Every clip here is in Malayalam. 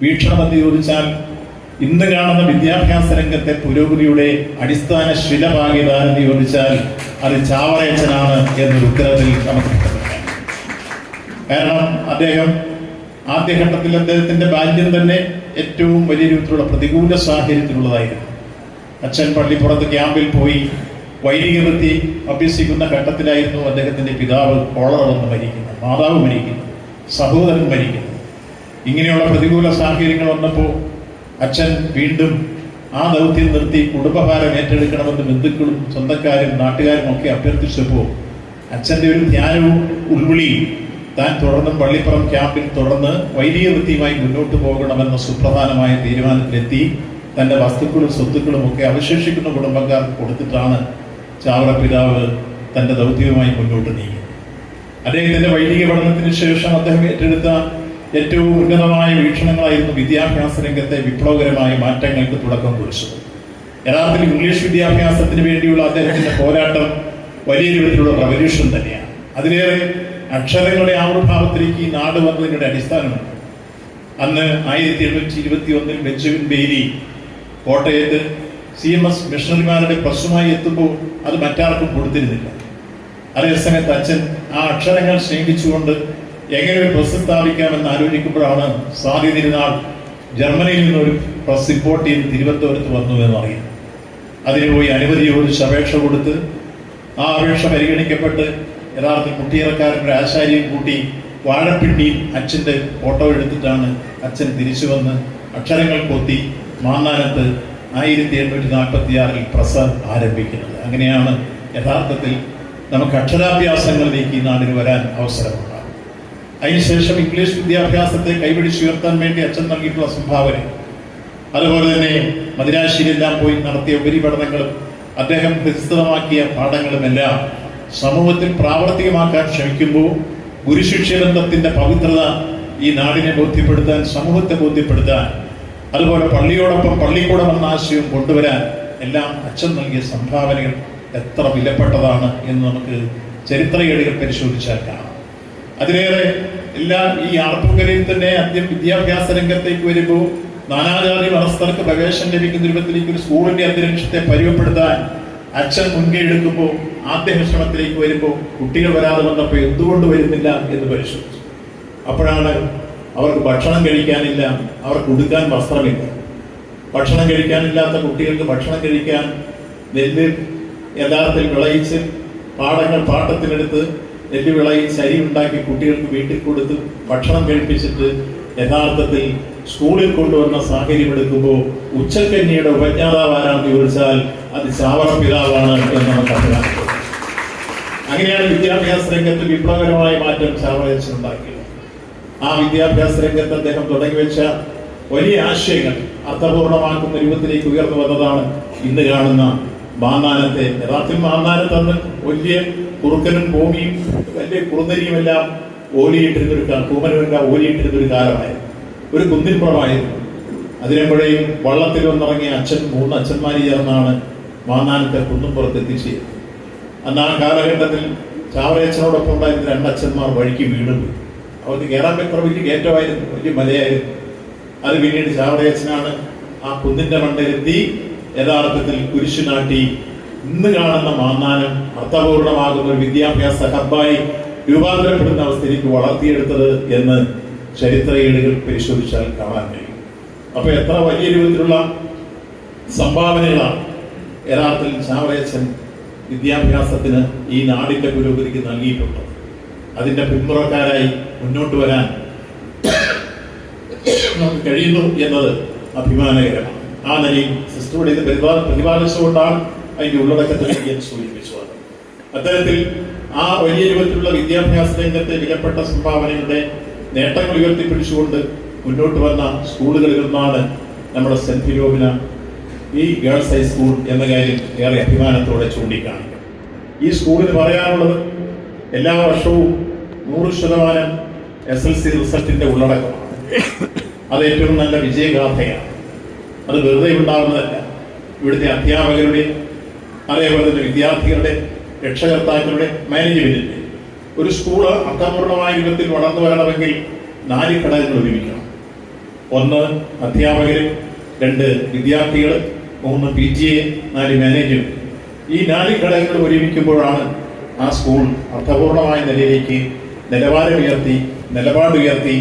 വീക്ഷണമെന്ന് ചോദിച്ചാൽ ഇന്ന് കാണുന്ന വിദ്യാഭ്യാസ രംഗത്തെ പുരോഗതിയുടെ അടിസ്ഥാന ശിലഭാഗ്യതാരെന്ന് ചോദിച്ചാൽ അത് ചാവറയച്ചനാണ് എന്നൊരു ഉത്തരത്തിൽ നമുക്ക് കാരണം അദ്ദേഹം ആദ്യഘട്ടത്തിൽ അദ്ദേഹത്തിന്റെ ബാല്യം തന്നെ ഏറ്റവും വലിയ രൂപത്തിലുള്ള പ്രതികൂല സാഹചര്യത്തിലുള്ളതായിരുന്നു. അച്ഛൻ പള്ളിപ്പുറത്ത് ക്യാമ്പിൽ പോയി വൈദിക വൃത്തി അഭ്യസിക്കുന്ന ഘട്ടത്തിലായിരുന്നു അദ്ദേഹത്തിന്റെ പിതാവ് കോളർ വന്ന് മരിക്കുന്നത് മാതാവ് മരിക്കുന്നു സഹോദരൻ മരിക്കുന്നു ഇങ്ങനെയുള്ള പ്രതികൂല സാഹചര്യങ്ങൾ വന്നപ്പോൾ അച്ഛൻ വീണ്ടും ആ ദൗത്യം നിർത്തി കുടുംബഭാരം ഏറ്റെടുക്കണമെന്ന് ബന്ധുക്കളും സ്വന്തക്കാരും നാട്ടുകാരും ഒക്കെ അഭ്യർത്ഥിച്ചപ്പോൾ അച്ഛന്റെ ഒരു ധ്യാനവും ഉൾവിളിയും താൻ തുടർന്നും പള്ളിപ്പുറം ക്യാമ്പിൽ തുടർന്ന് വൈദിക വൃത്തിയുമായി മുന്നോട്ട് പോകണമെന്ന സുപ്രധാനമായ തീരുമാനത്തിലെത്തി തന്റെ വസ്തുക്കളും സ്വത്തുക്കളും ഒക്കെ അവശേഷിക്കുന്ന കുടുംബക്കാർക്ക് കൊടുത്തിട്ടാണ് ചാവറ പിതാവ് തന്റെ ദൗത്യവുമായി മുന്നോട്ട് നീങ്ങി അദ്ദേഹത്തിന്റെ വൈദിക പഠനത്തിന് ശേഷം അദ്ദേഹം ഏറ്റെടുത്ത ഏറ്റവും ഉന്നതമായ വീക്ഷണങ്ങളായിരുന്നു വിദ്യാഭ്യാസ രംഗത്തെ വിപ്ലവകരമായ മാറ്റങ്ങൾക്ക് തുടക്കം കുറിച്ചത്. യഥാർത്ഥത്തിൽ ഇംഗ്ലീഷ് വിദ്യാഭ്യാസത്തിന് വേണ്ടിയുള്ള അദ്ദേഹത്തിന്റെ പോരാട്ടം വലിയ രൂപത്തിലുള്ള റവല്യൂഷൻ തന്നെയാണ്. അതിലേറെ അക്ഷരങ്ങളുടെ ആവിർഭാവത്തിലേക്ക് ഈ നാട് വന്നതിന്റെ അടിസ്ഥാനമുണ്ട്. അന്ന് ആയിരത്തി എണ്ണൂറ്റി ഇരുപത്തി ഒന്നിൽ ബെഞ്ചമിൻ ബെയ്ലി കോട്ടയത്ത് സി എം എസ് മിഷണറിമാരുടെ പ്രശ്നമായി എത്തുമ്പോൾ അത് മറ്റാർക്കും കൊടുത്തിരുന്നില്ല. അതേസമയത്ത് അച്ഛൻ ആ അക്ഷരങ്ങൾ സ്നേഹിച്ചുകൊണ്ട് എങ്ങനെ ഒരു പ്രസ് സ്ഥാപിക്കാമെന്ന് ആലോചിക്കുമ്പോഴാണ് സ്വാതി തിരുനാൾ ജർമ്മനിയിൽ നിന്നൊരു പ്രസ് ഇമ്പോർട്ട് ചെയ്ത് തിരുവനന്തപുരത്ത് വന്നു എന്നറിയാം അതിന് പോയി അനുമതി ചോദിച്ച് അപേക്ഷ കൊടുത്ത് ആ അപേക്ഷ പരിഗണിക്കപ്പെട്ട് യഥാർത്ഥ കുട്ടിയിറക്കാരന്റെ ആശാരിയും കൂട്ടി വാഴപ്പിണ്ടിയിൽ അച്ഛന്റെ ഫോട്ടോ എടുത്തിട്ടാണ് അച്ഛൻ തിരിച്ചു വന്ന് അക്ഷരങ്ങൾ കൊത്തി മാന്നാനത്ത് ആയിരത്തി എണ്ണൂറ്റി നാൽപ്പത്തി ആറിൽ പ്രസ ആരംഭിക്കുന്നത്. അങ്ങനെയാണ് യഥാർത്ഥത്തിൽ നമുക്ക് അക്ഷരാഭ്യാസങ്ങളിലേക്ക് ഈ നാടിന് വരാൻ അവസരമുണ്ടാകും അതിനുശേഷം ഇംഗ്ലീഷ് വിദ്യാഭ്യാസത്തെ കൈപിടിച്ചുയർത്താൻ വേണ്ടി അച്ഛൻ നൽകിയിട്ടുള്ള സംഭാവന. അതുപോലെ തന്നെ മദിരാശിയിലെല്ലാം പോയി നടത്തിയ ഉപരിപഠനങ്ങളും അദ്ദേഹം വിസ്തൃതമാക്കിയ പാഠങ്ങളുമെല്ലാം സമൂഹത്തിൽ പ്രാവർത്തികമാക്കാൻ ശ്രമിക്കുമ്പോൾ ഗുരുശിഷ്യബന്ധത്തിന്റെ പവിത്രത ഈ നാടിനെ ബോധ്യപ്പെടുത്താൻ സമൂഹത്തെ ബോധ്യപ്പെടുത്താൻ അതുപോലെ പള്ളിയോടൊപ്പം പള്ളിക്കൂടം എന്ന ആശയവും കൊണ്ടുവരാൻ എല്ലാം അച്ഛൻ നൽകിയ സംഭാവനകൾ എത്ര വിലപ്പെട്ടതാണ് എന്ന് നമുക്ക് ചരിത്രകേടുകൾ പരിശോധിച്ചാൽ കാണാം. അതിലേറെ എല്ലാം ഈ ആർപ്പുകരയിൽ തന്നെ ആദ്യം വിദ്യാഭ്യാസ രംഗത്തേക്ക് വരുമ്പോൾ നാനാജാതി വളർത്തർക്ക് പ്രവേശനം ലഭിക്കുന്ന രൂപത്തിലേക്ക് ഒരു സ്കൂളിന്റെ അന്തരീക്ഷത്തെ പരിമപ്പെടുത്താൻ അച്ഛൻ മുൻകൈ എടുക്കുമ്പോൾ ആദ്യ ശ്രമത്തിലേക്ക് വരുമ്പോൾ കുട്ടികൾ വരാതെ വന്നപ്പോൾ എന്തുകൊണ്ട് വരുന്നില്ല എന്ന് പരിശോധിച്ചു. അപ്പോഴാണ് അവർക്ക് ഭക്ഷണം കഴിക്കാനില്ല അവർക്ക് ഉടുക്കാൻ വസ്ത്രമില്ല. ഭക്ഷണം കഴിക്കാനില്ലാത്ത കുട്ടികൾക്ക് ഭക്ഷണം കഴിക്കാൻ നെല്ല് യഥാർത്ഥത്തിൽ വിളയിച്ച് പാടങ്ങൾ പാട്ടത്തിനെടുത്ത് നെല്ല് ശരി ഉണ്ടാക്കി കുട്ടികൾക്ക് വീട്ടിൽ കൊടുത്ത് ഭക്ഷണം കഴിപ്പിച്ചിട്ട് യഥാർത്ഥത്തിൽ സ്കൂളിൽ കൊണ്ടുവന്ന സാഹചര്യം എടുക്കുമ്പോൾ ഉച്ചക്കഞ്ഞിയുടെ ഉപജ്ഞാതാവ് ആരാണെന്ന് ചോദിച്ചാൽ അത് ചാവറ പിതാവാണ് എന്ന് നമുക്ക് അങ്ങനെയാണ് വിദ്യാഭ്യാസ രംഗത്ത് വിപ്ലവകരമായ മാറ്റം ഉണ്ടാക്കിയത്. ആ വിദ്യാഭ്യാസ രംഗത്ത് അദ്ദേഹം തുടങ്ങി വെച്ച വലിയ ആശയങ്ങൾ അർത്ഥപൂർണമാക്കുന്ന രൂപത്തിലേക്ക് ഉയർന്നു വന്നതാണ് ഇന്ന് കാണുന്ന മാന്നാനത്തെ യഥാർത്ഥത്തിൽ മാന്നാനത്ത് വലിയ കുറുക്കനും ഭൂമിയും വലിയ കുറുന്നരിയും എല്ലാം ഓലിയിട്ടിരുന്നൊരു കൂമനുമെല്ലാം ഓലിയിട്ടിരുന്നൊരു കാലമായിരുന്നു. ഒരു കുന്നിൻപുറമായിരുന്നു അതിനെപ്പോഴേയും വള്ളത്തിൽ വന്നിറങ്ങിയ അച്ഛൻ മൂന്ന് അച്ഛന്മാര് ചേർന്നാണ് മാന്നാനത്തെ കുന്നുംപുറത്ത് എത്തിച്ചേരുന്നത് അന്ന് ആ കാലഘട്ടത്തിൽ ചാവറയച്ചനോടൊപ്പം ഉണ്ടായിരുന്ന രണ്ടച്ഛന്മാർ വഴിക്ക് വീണുപോയി. അവർക്ക് കയറാൻ പറ്റുന്ന വലിയ കയറ്റമായിരുന്നു വലിയ മലയായിരുന്നു. അത് പിന്നീട് ചാവറയച്ചനാണ് ആ കുന്നിന്റെ മണ്ടയിലെത്തി യഥാർത്ഥത്തിൽ കുരിശുനാട്ടി ഇന്ന് കാണുന്ന മാന്നാനം അർത്ഥപൂർണമാകുന്ന ഒരു വിദ്യാഭ്യാസ ഹബ്ബായി രൂപാന്തരപ്പെടുന്ന അവസ്ഥയിലേക്ക് വളർത്തിയെടുത്തത് എന്ന് ചരിത്ര ഏടുകൾ പരിശോധിച്ചാൽ കാണാൻ കഴിയും. അപ്പൊ എത്ര വലിയ രൂപത്തിലുള്ള സംഭാവനകളാണ് യഥാർത്ഥത്തിൽ ചാവറയച്ചൻ വിദ്യാഭ്യാസത്തിന് ഈ നാടിന്റെ പുരോഗതിക്ക് നൽകിയിട്ടുണ്ട് അതിന്റെ പിന്മുറക്കാരായി മുന്നോട്ട് വരാൻ നമുക്ക് കഴിയുന്നു എന്നത് അഭിമാനകരമാണ്. ആ നിലയിൽ സിസ്റ്ററുടെ ഇത് പ്രതിപാദിച്ചുകൊണ്ടാണ് അതിന്റെ ഉള്ളടക്കത്തിലേക്ക് ഞാൻ സൂചിപ്പിച്ചത്. അത്തരത്തിൽ ആ വലിയ രൂപത്തിലുള്ള വിദ്യാഭ്യാസ രംഗത്തെ വിലപ്പെട്ട സംഭാവനകളുടെ നേട്ടങ്ങൾ ഉയർത്തിപ്പിടിച്ചുകൊണ്ട് മുന്നോട്ട് വന്ന സ്കൂളുകളിൽ നിന്നാണ് നമ്മുടെ സെന്റ് ഫിലോമിന. ഈ ഗേൾസ് ഹൈസ്കൂൾ എന്ന കാര്യം ഏറെ അഭിമാനത്തോടെ ചൂണ്ടിക്കാണിക്കും. ഈ സ്കൂളിന് പറയാനുള്ളത് എല്ലാ വർഷവും നൂറ് ശതമാനം എസ് എൽ സി റിസൾട്ടിന്റെ ഉള്ളടക്കമാണ്. അത് ഏറ്റവും നല്ല വിജയഗാഥയാണ്. അത് വെറുതെ ഉണ്ടാകുന്നതല്ല ഇവിടുത്തെ അധ്യാപകരുടെ അതേപോലെ തന്നെ വിദ്യാർത്ഥികളുടെ രക്ഷകർത്താക്കളുടെ മാനേജ്മെന്റിന്റെ. ഒരു സ്കൂൾ അർത്ഥപൂർണമായ രൂപത്തിൽ വളർന്നു വരണമെങ്കിൽ നാല് ഘടകങ്ങൾ ഒരുമിക്കണം. ഒന്ന് അധ്യാപകർ രണ്ട് വിദ്യാർത്ഥികൾ മൂന്ന് പി ടി എ നാല് മാനേജ്മെന്റ് ഈ നാല് ഘടകങ്ങൾ ഒരുമിക്കുമ്പോഴാണ് ആ സ്കൂൾ അർത്ഥപൂർണമായ നിലയിലേക്ക് നിലവാരമുയർത്തി നിലപാടുയർത്തി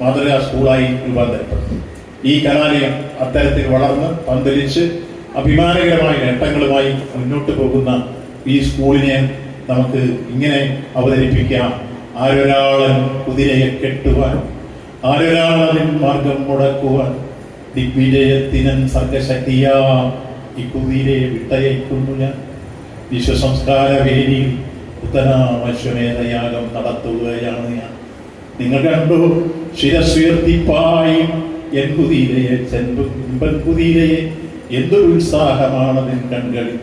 മാതൃകാ സ്കൂളായി രൂപാന്തരപ്പെട്ടു ഈ കലാലയം അത്തരത്തിൽ വളർന്ന് പന്തലിച്ച് അഭിമാനകരമായ നേട്ടങ്ങളുമായി മുന്നോട്ട് പോകുന്ന ഈ സ്കൂളിനെ നമുക്ക് ഇങ്ങനെ അവതരിപ്പിക്കാം. ആരൊരാളൻ കുതിരയെ കെട്ടുവാൻ ആരൊരാളതിൻ മാർഗം മുടക്കുവാൻ ദിഗ്വിജയത്തിനൻ സർഗശക്തിയാ ഈ കുതിരയെ വിട്ടയക്കുന്നു ഞാൻ. വിശ്വസംസ്കാര വേദിയിൽ പുത്തനാമശ്വമേധയാഗം നടത്തുകയാണ് ഞാൻ. നിങ്ങൾ കണ്ടു ശിരസ്വീർത്തിപ്പായി എൻ കുതിരയെ ചെമ്പൻ കുതിരയെ എന്തൊരു ഉത്സാഹമാണതിൻ കൺകളിൽ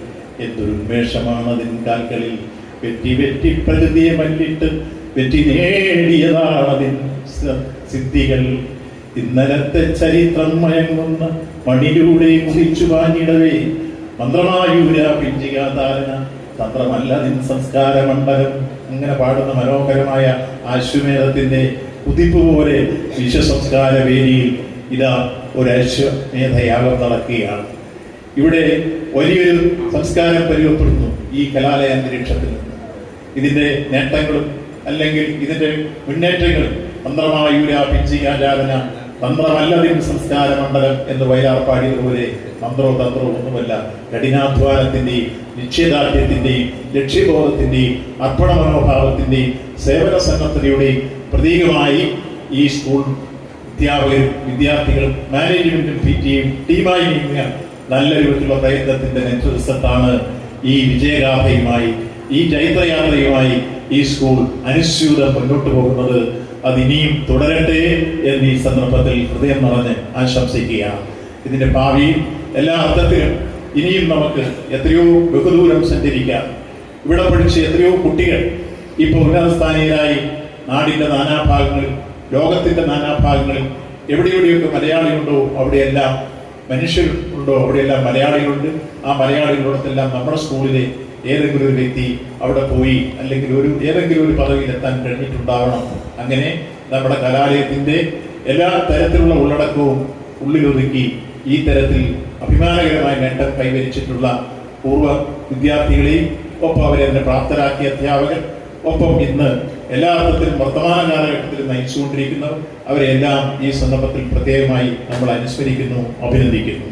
എന്തൊരു ഉന്മേഷമാണതിൻ കാൽകളിൽ വെറ്റി വെറ്റി പ്രകൃതിയെ മല്ലിട്ട് വെറ്റി നേടിയതാണതിൻ സിദ്ധികൾ. ഇന്നലത്തെ ചരിത്രം മയങ്ങുന്ന മണിലൂടെ കുതിച്ചു വാങ്ങിടവേ മന്ത്രമായൂര പിഞ്ചികാതാരന തന്ത്രമല്ല നിൻ സംസ്കാര മണ്ഡലം. അങ്ങനെ പാടുന്ന മനോഹരമായ ആശ്വമേധത്തിന്റെ കുതിപ്പ് പോലെ വിശ്വസംസ്കാര വേദിയിൽ ഇതാ ഒരു അശ്വമേധയാഗം നടക്കുകയാണ്. ഇവിടെ വലിയൊരു സംസ്കാരം പരിവപ്പെടുന്നു ഈ കലാലയ അന്തരീക്ഷത്തിൽ നിന്ന്. ഇതിന്റെ നേട്ടങ്ങളും അല്ലെങ്കിൽ ഇതിന്റെ മുന്നേറ്റങ്ങളും തന്ത്രമായൂര പിഞ്ചികാചാരന തന്ത്രമല്ലതിൻ സംസ്കാര മണ്ഡലം എന്ന് വയലാർപ്പാടിയതുപോലെ മന്ത്രവും തന്ത്രവും ഒന്നുമല്ല. കഠിനാധ്വാനത്തിന്റെയും നിശ്ചയദാർഢ്യത്തിന്റെയും ലക്ഷ്യബോധത്തിന്റെയും അർപ്പണ മനോഭാവത്തിന്റെയും സേവന സന്നദ്ധതയുടെയും പ്രതീകമായി ഈ സ്കൂൾ അധ്യാപകരും വിദ്യാർത്ഥികളും മാനേജ്മെന്റും പി ടിയും ടീമായി നീങ്ങുക നല്ല രൂപത്തിലുള്ള പ്രയത്നത്തിന്റെ നേതൃത്വത്താണ് ഈ വിജയഗാഥയുമായി ഈ ചൈത്രയാത്രയുമായി ഈ സ്കൂൾ അനുസ്യൂതം മുന്നോട്ട് പോകുന്നത്. അത് ഇനിയും തുടരട്ടെ എന്ന് ഈ സന്ദർഭത്തിൽ ഹൃദയം നിറഞ്ഞ് ആശംസിക്കുകയാണ്. ഇതിന്റെ ഭാവിയിൽ എല്ലാ അർത്ഥത്തിലും ഇനിയും നമുക്ക് എത്രയോ ബഹുദൂരം സഞ്ചരിക്കാം. ഇവിടെ പഠിച്ച എത്രയോ കുട്ടികൾ ഇപ്പോൾ ഉന്നതസ്ഥാനീയരായി നാടിന്റെ നാനാഭാഗങ്ങളിൽ ലോകത്തിന്റെ നാനാഭാഗങ്ങളിൽ എവിടെ എവിടെയൊക്കെ മലയാളിയുണ്ടോ അവിടെയെല്ലാം മനുഷ്യരുണ്ടോ അവിടെയെല്ലാം മലയാളികളുണ്ട്. ആ മലയാളികളോടത്തെല്ലാം നമ്മുടെ സ്കൂളിലെ ഏതെങ്കിലും ഒരു വ്യക്തി അവിടെ പോയി അല്ലെങ്കിൽ ഒരു ഏതെങ്കിലും ഒരു പദവിയിൽ എത്താൻ കഴിഞ്ഞിട്ടുണ്ടാവണം. അങ്ങനെ നമ്മുടെ കലാലയത്തിന്റെ എല്ലാ തരത്തിലുള്ള ഉള്ളടക്കവും ഉള്ളിലൊതുക്കി ഈ തരത്തിൽ അഭിമാനകരമായ നേട്ടം കൈവരിച്ചിട്ടുള്ള പൂർവ വിദ്യാർത്ഥികളെയും ഒപ്പം അവരെ പ്രാപ്തരാക്കിയ അധ്യാപകർ ഒപ്പം ഇന്ന് എല്ലാ അർത്ഥത്തിലും വർത്തമാന കാലഘട്ടത്തിൽ നയിച്ചുകൊണ്ടിരിക്കുന്നവർ അവരെല്ലാം ഈ സന്ദർഭത്തിൽ പ്രത്യേകമായി നമ്മൾ അനുസ്മരിക്കുന്നു അഭിനന്ദിക്കുന്നു.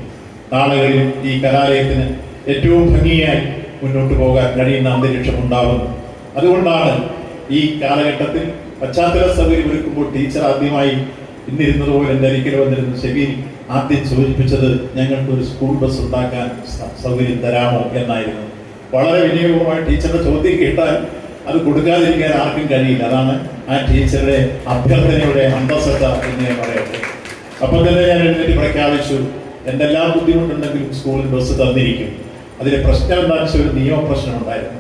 നാളുകളിൽ ഈ കലാലയത്തിന് ഏറ്റവും ഭംഗിയായി മുന്നോട്ട് പോകാൻ കഴിയുന്ന അന്തരീക്ഷം ഉണ്ടാകുന്നു. അതുകൊണ്ടാണ് ഈ കാലഘട്ടത്തിൽ പശ്ചാത്തല സൗകര്യം ഒരുക്കുമ്പോൾ ടീച്ചർ ആദ്യമായി ഇന്നിരുന്നത് പോലെ എന്റെ അരിക്കൽ വന്നിരുന്ന ഷെബീൽ ആദ്യം സൂചിപ്പിച്ചത് ഞങ്ങൾക്ക് ഒരു സ്കൂൾ ബസ് ഉണ്ടാക്കാൻ സൗകര്യം തരാമോ എന്നായിരുന്നു. വളരെ വിനിയോഗമായി ടീച്ചറുടെ ചോദ്യം കേട്ടാൽ അത് കൊടുക്കാതിരിക്കാൻ ആർക്കും കഴിയില്ല. അതാണ് ആ ടീച്ചറുടെ അഭ്യർത്ഥനയുടെ അന്തസ്സത്ത എന്ന് ഞാൻ പറയട്ടെ. അപ്പം തന്നെ ഞാൻ എഴുന്നേറ്റ് പ്രഖ്യാപിച്ചു. എന്തെല്ലാം ബുദ്ധിമുട്ടുണ്ടെങ്കിലും സ്കൂളിൽ ബസ് തന്നിരിക്കും. അതിലെ പ്രശ്നം എന്താണെന്ന് വെച്ചാൽ ഒരു നിയമ പ്രശ്നം ഉണ്ടായിരുന്നു.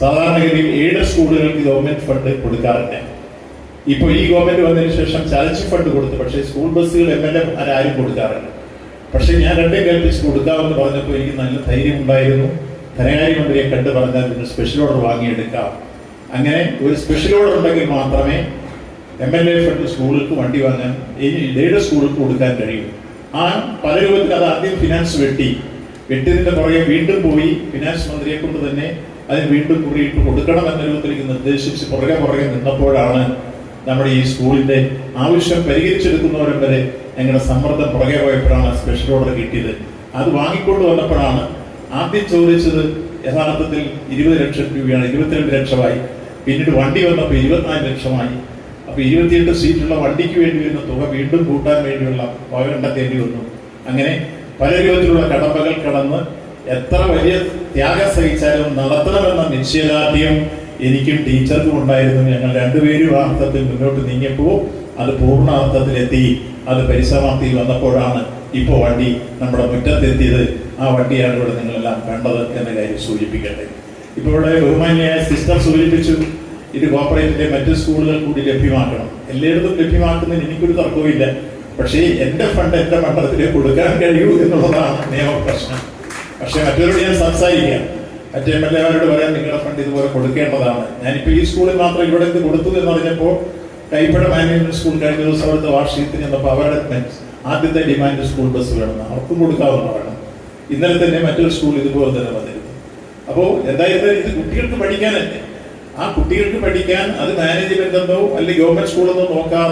സാധാരണഗതിയിൽ ഏഴ് സ്കൂളുകൾക്ക് ഗവൺമെന്റ് ഫണ്ട് കൊടുക്കാറില്ല. ഇപ്പൊ ഈ ഗവൺമെന്റ് വന്നതിന് ശേഷം ചലച്ചി ഫണ്ട് കൊടുത്തു. പക്ഷേ സ്കൂൾ ബസ്സുകൾ എം എൽ എ ആരും കൊടുക്കാറില്ല. പക്ഷേ ഞാൻ രണ്ടേ കൽപ്പിച്ച് കൊടുക്കാമെന്ന് പറഞ്ഞപ്പോൾ എനിക്ക് നല്ല ധൈര്യം ഉണ്ടായിരുന്നു. ധനകാര്യമന്ത്രിയെ കണ്ടു പറഞ്ഞാൽ ഇതിന് സ്പെഷ്യൽ ഓർഡർ വാങ്ങിയെടുക്കാം. അങ്ങനെ ഒരു സ്പെഷ്യൽ ഓർഡർ ഉണ്ടെങ്കിൽ മാത്രമേ എം എൽ എ ഫണ്ട് സ്കൂളുകൾക്ക് വണ്ടി വാങ്ങാൻ ഇനി ഇതേടെ സ്കൂളുകൾക്ക് കൊടുക്കാൻ കഴിയും. ആ പല രൂപത്തിൽ അത് ആദ്യം ഫിനാൻസ് വെട്ടി. വെട്ടിയതിന്റെ പുറകെ വീണ്ടും പോയി ഫിനാൻസ് മന്ത്രിയെ കൊണ്ട് തന്നെ അതിന് വീണ്ടും കുറിയിട്ട് കൊടുക്കണം എന്ന രൂപത്തിലേക്ക് നിർദ്ദേശിച്ച് പുറകെ പുറകെ നിന്നപ്പോഴാണ് നമ്മുടെ ഈ സ്കൂളിന്റെ ആവശ്യം പരിഹരിച്ചെടുക്കുന്നവരും വരെ ഞങ്ങളുടെ സമ്മർദ്ദം പുറകെ പോയപ്പോഴാണ് സ്പെഷ്യൽ ഓർഡർ കിട്ടിയത്. അത് വാങ്ങിക്കൊണ്ട് വന്നപ്പോഴാണ് ആദ്യം ചോദിച്ചത് യഥാർത്ഥത്തിൽ ഇരുപത് ലക്ഷം രൂപയാണ്. ഇരുപത്തിരണ്ട് ലക്ഷമായി. പിന്നീട് വണ്ടി വന്നപ്പോൾ ഇരുപത്തിനാല് ലക്ഷമായി. അപ്പോൾ ഇരുപത്തിയെട്ട് സീറ്റുള്ള വണ്ടിക്ക് വേണ്ടി വരുന്ന തുക വീണ്ടും കൂട്ടാൻ വേണ്ടിയുള്ള വക കണ്ടെത്തേണ്ടി വന്നു. അങ്ങനെ പല രൂപത്തിലുള്ള കടമ്പകൾ കടന്ന് എത്ര വലിയ ത്യാഗം സഹിച്ചാലും നടത്തണമെന്ന നിശ്ചയദാർഢ്യം എനിക്കും ടീച്ചർക്കും ഉണ്ടായിരുന്നു. ഞങ്ങൾ രണ്ടുപേരും ആ അർത്ഥത്തിൽ മുന്നോട്ട് നീങ്ങിയപ്പോൾ അത് പൂർണ അർത്ഥത്തിലെത്തി. അത് പരിസമാപ്തിയിൽ വന്നപ്പോഴാണ് ഇപ്പോൾ വണ്ടി നമ്മുടെ മുറ്റത്തെത്തിയത് ആ വണ്ടിയാണ് ഇവിടെ നിങ്ങളെല്ലാം കണ്ടത് എന്ന കാര്യം സൂചിപ്പിക്കട്ടെ. ഇപ്പോൾ ഇവിടെ ബഹുമാന്യായ സിസ്റ്റർ സൂചിപ്പിച്ചു ഇത് കോപ്പറേറ്റിന്റെ മറ്റു സ്കൂളുകൾ കൂടി ലഭ്യമാക്കണം. എല്ലായിടത്തും ലഭ്യമാക്കുന്നതിന് എനിക്കൊരു തർക്കവുമില്ല. പക്ഷേ എന്റെ ഫണ്ട് എന്റെ മണ്ഡലത്തിലേക്ക് കൊടുക്കാൻ കഴിയൂ എന്നുള്ളതാണ് നിയമപ്രശ്നം. പക്ഷെ മറ്റവരോട് ഞാൻ സംസാരിക്കാം. മറ്റേ എം എൽ എമാരോട് പറയാൻ നിങ്ങളുടെ ഫണ്ട് ഇതുപോലെ കൊടുക്കേണ്ടതാണ്. ഞാനിപ്പോ ഈ സ്കൂളിൽ മാത്രം ഇവിടെ ഇത് കൊടുത്തു എന്ന് പറഞ്ഞപ്പോൾ കൈപ്പട മാനേജ്മെന്റ് സ്കൂൾ കഴിഞ്ഞ ദിവസം അവിടുത്തെ വാർഷികത്തിന് ചെന്നപ്പോൾ അവരുടെ ആദ്യത്തെ ഡിമാൻഡ് സ്കൂൾ ബസ് വേണം. അവർക്കും കൊടുക്കാവുന്നതാണ് ഇന്നലെ തന്നെ മറ്റൊരു സ്കൂൾ ഇതുപോലെ തന്നെ വന്നിരുന്നു. അപ്പോൾ എന്തായാലും ഇത് കുട്ടികൾക്ക് പഠിക്കാനല്ലേ? ആ കുട്ടികൾക്ക് പഠിക്കാൻ അത് മാനേജ്മെന്റ് എന്നോ അല്ലെങ്കിൽ ഗവൺമെന്റ് സ്കൂളെന്നോ നോക്കാതെ